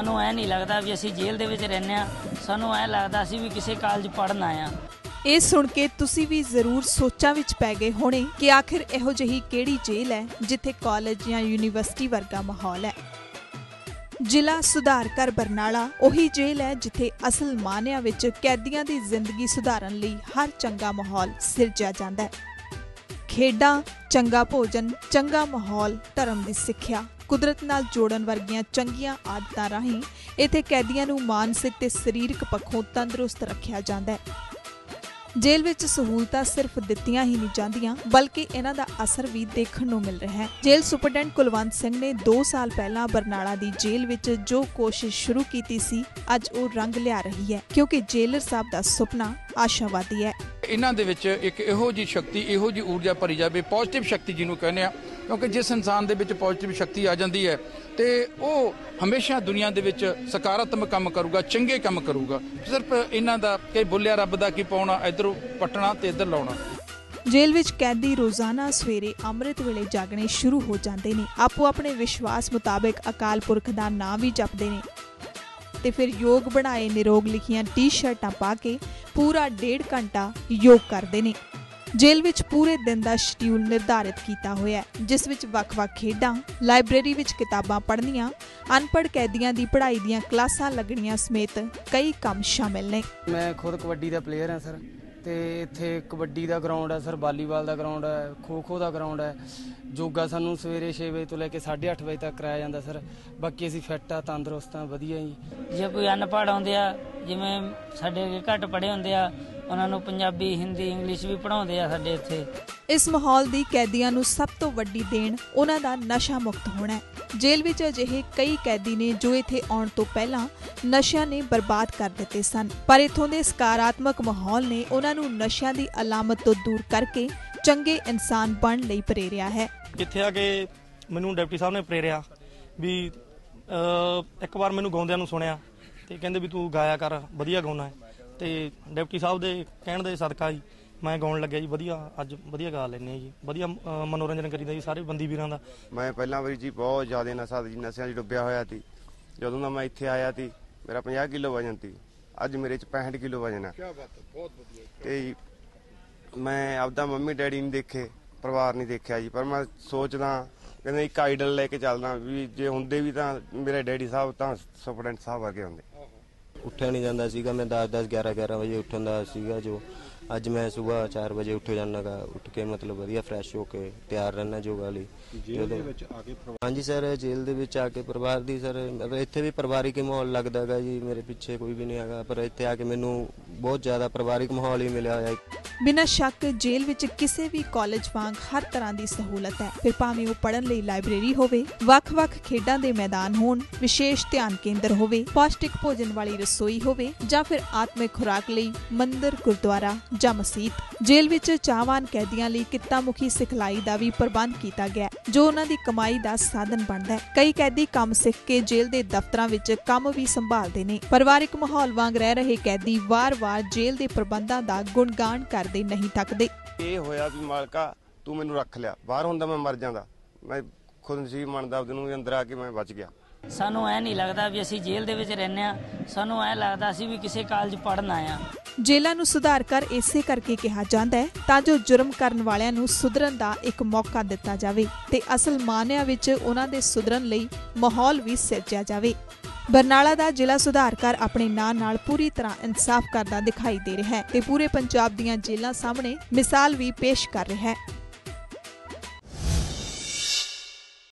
ਸਾਨੂੰ ਐ ਨਹੀਂ ਲੱਗਦਾ ਵੀ ਅਸੀਂ ਜੇਲ੍ਹ ਦੇ ਵਿੱਚ ਰਹਿੰਦੇ ਆ ਸਾਨੂੰ ਐ ਲੱਗਦਾ ਅਸੀਂ ਵੀ ਕਿਸੇ ਕਾਲਜ ਪੜ੍ਹਨ ਆਏ ਆ ਇਹ ਸੁਣ ਕੇ ਤੁਸੀਂ ਵੀ ਜ਼ਰੂਰ ਸੋਚਾਂ ਵਿੱਚ ਪੈ ਗਏ ਹੋਣੇ ਕਿ ਆਖਿਰ ਇਹੋ ਜਿਹੀ ਕਿਹੜੀ ਜੇਲ੍ਹ ਹੈ ਜਿੱਥੇ ਕਾਲਜ ਜਾਂ ਯੂਨੀਵਰਸਿਟੀ ਵਰਗਾ ਮਾਹੌਲ ਹੈ। ਜ਼ਿਲ੍ਹਾ ਸੁਧਾਰ ਘਰ ਬਰਨਾਲਾ ਉਹੀ ਜੇਲ੍ਹ ਹੈ ਜਿੱਥੇ ਅਸਲ ਮਾਨਿਆ ਵਿੱਚ ਕੈਦੀਆਂ ਦੀ ਜ਼ਿੰਦਗੀ ਸੁਧਾਰਨ ਲਈ ਹਰ ਚੰਗਾ ਮਾਹੌਲ ਸਿਰਜਿਆ ਜਾਂਦਾ ਹੈ। ਖੇਡਾਂ, ਚੰਗਾ ਭੋਜਨ, ਚੰਗਾ ਮਾਹੌਲ, ਧਰਮ ਦੀ ਸਿੱਖਿਆ। ਕੁਦਰਤ ਨਾਲ ਜੋੜਨ ਵਰਗੀਆਂ ਚੰਗੀਆਂ ਆਦਤਾਂ ਰਾਹੀਂ ਇੱਥੇ ਕੈਦੀਆਂ ਨੂੰ ਮਾਨਸਿਕ ਤੇ ਸਰੀਰਕ ਪੱਖੋਂ ਤੰਦਰੁਸਤ ਰੱਖਿਆ ਜਾਂਦਾ ਹੈ। ਜੇਲ੍ਹ ਵਿੱਚ ਸਹੂਲਤਾਂ ਸਿਰਫ ਦਿੱਤੀਆਂ ਹੀ ਨਹੀਂ ਜਾਂਦੀਆਂ, ਬਲਕਿ ਇਹਨਾਂ ਦਾ ਅਸਰ ਵੀ ਦੇਖਣ ਨੂੰ ਮਿਲ ਰਿਹਾ ਹੈ। ਜੇਲ੍ਹ ਸੁਪਰਡੈਂਟ ਕੁਲਵੰਤ ਸਿੰਘ ਨੇ 2 ਸਾਲ ਪਹਿਲਾਂ ਬਰਨਾਲਾ ਦੀ ਜੇਲ੍ਹ ਵਿੱਚ ਜੋ ਕੋਸ਼ਿਸ਼ ਸ਼ੁਰੂ ਕੀਤੀ ਸੀ, ਅੱਜ ਉਹ ਰੰਗ ਲਿਆ ਰਹੀ ਹੈ, ਕਿਉਂਕਿ ਜੇਲਰ ਸਾਹਿਬ ਦਾ ਸੁਪਨਾ ਆਸ਼ਾਵਾਦੀ ਹੈ। ਇਹਨਾਂ ਦੇ ਵਿੱਚ ਇੱਕ ਇਹੋ ਜੀ ਸ਼ਕਤੀ, ਇਹੋ ਜੀ ਊਰਜਾ ਭਰੀ ਜਾਵੇ ਪੋਜ਼ਿਟਿਵ ਸ਼ਕਤੀ ਜਿਹਨੂੰ ਕਹਿੰਦੇ ਆ ਕਿਉਂਕਿ ਜਿਸ ਇਨਸਾਨ ਦੇ ਵਿੱਚ ਪੋਜ਼ਿਟਿਵ ਸ਼ਕਤੀ ਆ ਜਾਂਦੀ ਹੈ, ਤੇ ਉਹ ਹਮੇਸ਼ਾ ਦੁਨੀਆ ਦੇ ਵਿੱਚ ਸਕਾਰਾਤਮਕ ਕੰਮ ਕਰੂਗਾ, ਚੰਗੇ ਕੰਮ ਕਰੂਗਾ। ਸਿਰਫ ਇਹਨਾਂ ਦਾ ਕਿ ਬੁੱਲਿਆ ਰੱਬ ਦਾ ਕੀ ਪਾਉਣਾ, ਇਧਰੋਂ ਪਟਣਾ ਤੇ ਇਧਰ ਲਾਉਣਾ। ਜੇਲ੍ਹ ਵਿੱਚ ਕੈਦੀ ਰੋਜ਼ਾਨਾ ਸਵੇਰੇ ਅੰਮ੍ਰਿਤ ਵੇਲੇ ਜਾਗਣੇ ਸ਼ੁਰੂ ਹੋ ਜਾਂਦੇ ਨੇ। ਆਪੋ ਆਪਣੇ ਵਿਸ਼ਵਾਸ ਮੁਤਾਬਕ ਅਕਾਲ ਪੁਰਖ ਦਾ ਨਾਮ ਵੀ ਜਪਦੇ ਨੇ। ਤੇ ਫਿਰ ਯੋਗ ਬਣਾਏ ਨਿਰੋਗ ਲਿਖੀਆਂ ਟੀ-ਸ਼ਰਟਾਂ ਪਾ ਕੇ ਪੂਰਾ ਡੇਢ ਘੰਟਾ ਯੋਗ ਕਰਦੇ ਨੇ। ਜੇਲ੍ਹ ਵਿੱਚ ਪੂਰੇ ਦਿਨ ਦਾ ਸ਼ਡਿਊਲ ਨਿਰਧਾਰਿਤ ਕੀਤਾ ਹੋਇਆ ਹੈ, ਜਿਸ ਵਿੱਚ ਵੱਖ-ਵੱਖ ਖੇਡਾਂ, ਲਾਇਬ੍ਰੇਰੀ ਵਿੱਚ ਕਿਤਾਬਾਂ ਪੜ੍ਹਨੀਆਂ, ਅਨਪੜ੍ਹ ਕੈਦੀਆਂ ਦੀ ਪੜ੍ਹਾਈ ਦੀਆਂ ਕਲਾਸਾਂ ਲੱਗਣੀਆਂ ਸਮੇਤ ਕਈ ਕੰਮ ਸ਼ਾਮਿਲ ਨੇ। ਮੈਂ ਖੁਦ ਕਬੱਡੀ ਦਾ ਪਲੇਅਰ ਹਾਂ, ਸਰ। ਤੇ ਇੱਥੇ ਕਬੱਡੀ ਦਾ ਗਰਾਊਂਡ ਹੈ, ਸਰ, ਵਾਲੀਬਾਲ ਦਾ ਗਰਾਊਂਡ ਹੈ ਖੋ ਖੋ ਦਾ ਗਰਾਊਂਡ ਹੈ। ਯੋਗਾ ਸਾਨੂੰ ਸਵੇਰੇ 6 ਵਜੇ ਤੋਂ ਲੈ ਕੇ 8:30 ਵਜੇ ਤੱਕ ਕਰਾਇਆ ਜਾਂਦਾ, ਸਰ। ਬਾਕੀ ਅਸੀਂ ਫਿੱਟ ਆ, ਤੰਦਰੁਸਤ ਆ, ਵਧੀਆ ਜੀ। ਜੇ ਕੋਈ ਅਨਪੜ੍ਹ ਆਉਂਦੇ ਆ, ਜਿਵੇਂ ਸਾਡੇ ਘੱਟ ਪੜ੍ਹੇ ਹੁੰਦੇ ਆ, ਉਹਨਾਂ ਨੂੰ ਪੰਜਾਬੀ, ਹਿੰਦੀ, ਇੰਗਲਿਸ਼ ਵੀ ਪੜ੍ਹਾਉਂਦੇ ਆ ਸਾਡੇ ਇੱਥੇ। ਇਸ ਮਾਹੌਲ ਦੀ ਕੈਦੀਆਂ ਨੂੰ ਸਭ ਤੋਂ ਵੱਡੀ ਦੇਣ ਉਹਨਾਂ ਦਾ ਨਸ਼ਾ ਮੁਕਤ ਹੋਣਾ ਹੈ। ਜੇਲ੍ਹ ਵਿੱਚ ਅਜਿਹੇ ਕਈ ਕੈਦੀ ਨੇ ਜੋ ਇੱਥੇ ਆਉਣ ਤੋਂ ਪਹਿਲਾਂ ਨਸ਼ਿਆਂ ਨੇ ਬਰਬਾਦ ਕਰ ਦਿੱਤੇ ਸਨ। ਪਰ ਇਥੋਂ ਦੇ ਸਕਾਰਾਤਮਕ ਮਾਹੌਲ ਨੇ ਉਹਨਾਂ ਨੂੰ ਨਸ਼ਿਆਂ ਦੀ ਅਲਾਮਤ ਤੋਂ ਦੂਰ ਕਰਕੇ ਚੰਗੇ ਇਨਸਾਨ ਬਣਨ ਲਈ ਪ੍ਰੇਰਿਆ ਹੈ। ਇੱਥੇ ਆ ਕੇ ਮੈਨੂੰ ਡਿਪਟੀ ਸਾਹਿਬ ਨੇ ਪ੍ਰੇਰਿਆ ਵੀ ਇੱਕ ਵਾਰ ਮੈਨੂੰ ਗਾਉਂਦਿਆਂ ਨੂੰ ਸੁਣਿਆ ਤੇ ਕਹਿੰਦੇ ਵੀ ਤੂੰ ਗਾਇਆ ਕਰ, ਵਧੀਆ ਗਾਉਣਾ ਹੈ। ਤੇ ਡਿਪਟੀ ਸਾਹਿਬ ਦੇ ਕਹਿਣ ਦੇ ਸਦਕਾ ਜੀ ਮੈਂ ਗਾਉਣ ਲੱਗਿਆ ਜੀ ਵਧੀਆ ਅੱਜ ਵਧੀਆ ਗਾ ਲੈਂਦੇ ਆ ਜੀ। ਵਧੀਆ ਮਨੋਰੰਜਨ ਕਰੀਦਾ ਜੀ ਸਾਰੇ ਬੰਦੀ ਵੀਰਾਂ ਦਾ। ਮੈਂ ਪਹਿਲਾਂ ਵਾਰੀ ਜੀ ਬਹੁਤ ਜ਼ਿਆਦਾ ਨਸ਼ਾ ਜੀ ਨਸ਼ਿਆਂ 'ਚ ਡੁੱਬਿਆ ਹੋਇਆ ਸੀ। ਜਦੋਂ ਦਾ ਮੈਂ ਇੱਥੇ ਆਇਆ ਸੀ ਮੇਰਾ 50 ਕਿਲੋ ਵਜਨ ਸੀ। ਅੱਜ ਮੇਰੇ 'ਚ 65 ਕਿਲੋ ਵਜਨ ਹੈ ਕੀ ਬਾਤ ਹੈ ਬਹੁਤ ਵਧੀਆ ਤੇ ਜੀ, ਮੈਂ ਆਪਦਾ ਮੰਮੀ ਡੈਡੀ ਨਹੀਂ ਦੇਖੇ ਪਰਿਵਾਰ ਨਹੀਂ ਦੇਖਿਆ ਜੀ। ਪਰ ਮੈਂ ਸੋਚਦਾ ਕਹਿੰਦੇ ਇੱਕ ਆਈਡਲ ਲੈ ਕੇ ਚੱਲਦਾ ਵੀ ਜੇ ਹੁੰਦੇ ਵੀ ਤਾਂ ਮੇਰੇ ਡੈਡੀ ਸਾਹਿਬ ਤਾਂ ਸੁਪਰਡੈਂਟ ਸਾਹਿਬ ਵਰਗੇ ਹੁੰਦੇ। ਉੱਠਿਆ ਨਹੀਂ ਜਾਂਦਾ ਸੀਗਾ ਮੈਂ 10 10 11 11 ਵਜੇ ਉੱਠਣ ਦਾ ਸੀਗਾ ਜੋ। ਅੱਜ ਮੈਂ ਸਵੇਰ 4 ਵਜੇ ਉੱਠ ਜਾਣਾਗਾ ਉੱਠ ਕੇ ਮਤਲਬ ਵਧੀਆ ਫਰੈਸ਼ ਹੋ ਕੇ ਤਿਆਰ ਰਹਿਣਾ ਯੋਗਾ ਲਈ। ਜੇਲ੍ਹ ਦੇ ਵਿੱਚ ਆ ਕੇ ਹਾਂਜੀ ਸਰ ਜੇਲ੍ਹ ਦੇ ਵਿੱਚ ਆ ਕੇ ਪਰਿਵਾਰ ਦੀ ਸਰ ਮਤਲਬ ਇੱਥੇ ਵੀ ਪਰਿਵਾਰਿਕ ਹੀ ਮਾਹੌਲ ਲੱਗਦਾਗਾ ਜੀ ਮੇਰੇ ਪਿੱਛੇ ਕੋਈ ਵੀ ਨਹੀਂ ਹੈਗਾ ਪਰ ਇੱਥੇ ਆ ਕੇ ਮੈਨੂੰ ਬਹੁਤ ਜ਼ਿਆਦਾ ਪਰਿਵਾਰਿਕ ਮਾਹੌਲ ਹੀ ਮਿਲਿਆ ਹੋਇਆ ਹੈ ਬਿਨਾਂ ਸ਼ੱਕ ਜੇਲ੍ਹ ਵਿੱਚ ਕਿਸੇ ਵੀ ਕਾਲਜ ਵਾਂਗ ਹਰ ਤਰ੍ਹਾਂ ਦੀ ਸਹੂਲਤ ਹੈ। ਫਿਰ ਭਾਵੇਂ ਉਹ ਪੜ੍ਹਨ ਲਈ ਲਾਇਬ੍ਰੇਰੀ ਹੋਵੇ ਵੱਖ-ਵੱਖ ਖੇਡਾਂ ਦੇ ਮੈਦਾਨ ਹੋਣ ਵਿਸ਼ੇਸ਼ ਧਿਆਨ ਕੇਂਦਰ ਹੋਵੇ ਪੌਸ਼ਟਿਕ ਭੋਜਨ ਵਾਲੀ ਰਸੋਈ ਹੋਵੇ ਜਾਂ ਫਿਰ ਆਤਮਿਕ ਖੁਰਾਕ ਲਈ ਮੰਦਿਰ ਗੁਰਦੁਆਰਾ ਜਾਂ ਮਸਜਿਦ ਜੇਲ੍ਹ ਵਿੱਚ ਚਾਹਵਾਨ ਕੈਦੀਆਂ ਲਈ ਕਿੱਤਾਮੁਖੀ ਸਿਖਲਾਈ ਦਾ ਵੀ ਪ੍ਰਬੰਧ ਕੀਤਾ ਗਿਆ ਜੋ ਉਹਨਾਂ ਦੀ ਕਮਾਈ ਦਾ ਸਾਧਨ ਬਣਦਾ ਹੈ। ਕਈ ਕੈਦੀ ਕੰਮ ਸਿੱਖ ਕੇ ਜੇਲ੍ਹ ਦੇ ਦਫ਼ਤਰਾਂ ਵਿੱਚ ਕੰਮ ਵੀ ਸੰਭਾਲਦੇ ਨੇ। ਪਰਿਵਾਰਿਕ ਮਾਹੌਲ ਵਾਂਗ ਰਹਿ ਰਹੇ ਕੈਦੀ ਵਾਰ-ਵਾਰ ਜੇਲ੍ਹ ਦੇ ਪ੍ਰਬੰਧਾਂ ਦਾ ਗੁਣਗਾਨ ਕਰਦੇ ਨਹੀਂ ਥੱਕਦੇ। ਇਹ ਹੋਇਆ ਵੀ ਮਾਲਕਾ ਤੂੰ ਮੈਨੂੰ ਰੱਖ ਲਿਆ ਬਾਹਰ ਹੁੰਦਾ ਮੈਂ ਮਰ ਜਾਂਦਾ। ਮੈਂ ਖੁਦ ਨਸੀਬ ਮੰਨਦਾ ਉਹਦੇ ਨੂੰ ਵੀ ਅੰਦਰ ਆ ਕੇ ਮੈਂ ਬਚ ਗਿਆ। ਸਾਨੂੰ ਐ ਨਹੀਂ ਲੱਗਦਾ ਵੀ ਅਸੀਂ ਜੇਲ੍ਹ ਦੇ ਵਿੱਚ ਰਹਿੰਦੇ ਆ ਸਾਨੂੰ ਐ ਲੱਗਦਾ ਅਸੀਂ ਵੀ ਕਿਸੇ ਕਾਲਜ ਪੜ੍ਹਨ ਆਏ ਆ ਜੇਲ੍ਹਾਂ ਨੂੰ ਸੁਧਾਰ ਕਰ ਇਸੇ ਕਰਕੇ ਕਿਹਾ ਜਾਂਦਾ ਹੈ ਤਾਂ ਜੋ ਜੁਰਮ ਕਰਨ ਵਾਲਿਆਂ ਨੂੰ ਸੁਧਰਨ ਦਾ ਇੱਕ ਮੌਕਾ ਦਿੱਤਾ ਜਾਵੇ ਤੇ ਅਸਲ ਮਾਨਿਆਂ ਵਿੱਚ ਉਹਨਾਂ ਦੇ ਸੁਧਰਨ ਲਈ ਮਾਹੌਲ ਵੀ ਸਿਰਜਿਆ ਜਾਵੇ। ਬਰਨਾਲਾ ਦਾ ਜ਼ਿਲ੍ਹਾ ਸੁਧਾਰ ਕਰ ਆਪਣੇ ਨਾਂ ਨਾਲ ਪੂਰੀ ਤਰ੍ਹਾਂ ਇਨਸਾਫ ਕਰਦਾ ਦਿਖਾਈ ਦੇ ਰਿਹਾ ਹੈ ਤੇ ਪੂਰੇ ਪੰਜਾਬ ਦੀਆਂ ਜੇਲ੍ਹਾਂ ਸਾਹਮਣੇ ਮਿਸਾਲ ਵੀ ਪੇਸ਼ ਕਰ ਰਿਹਾ ਹੈ।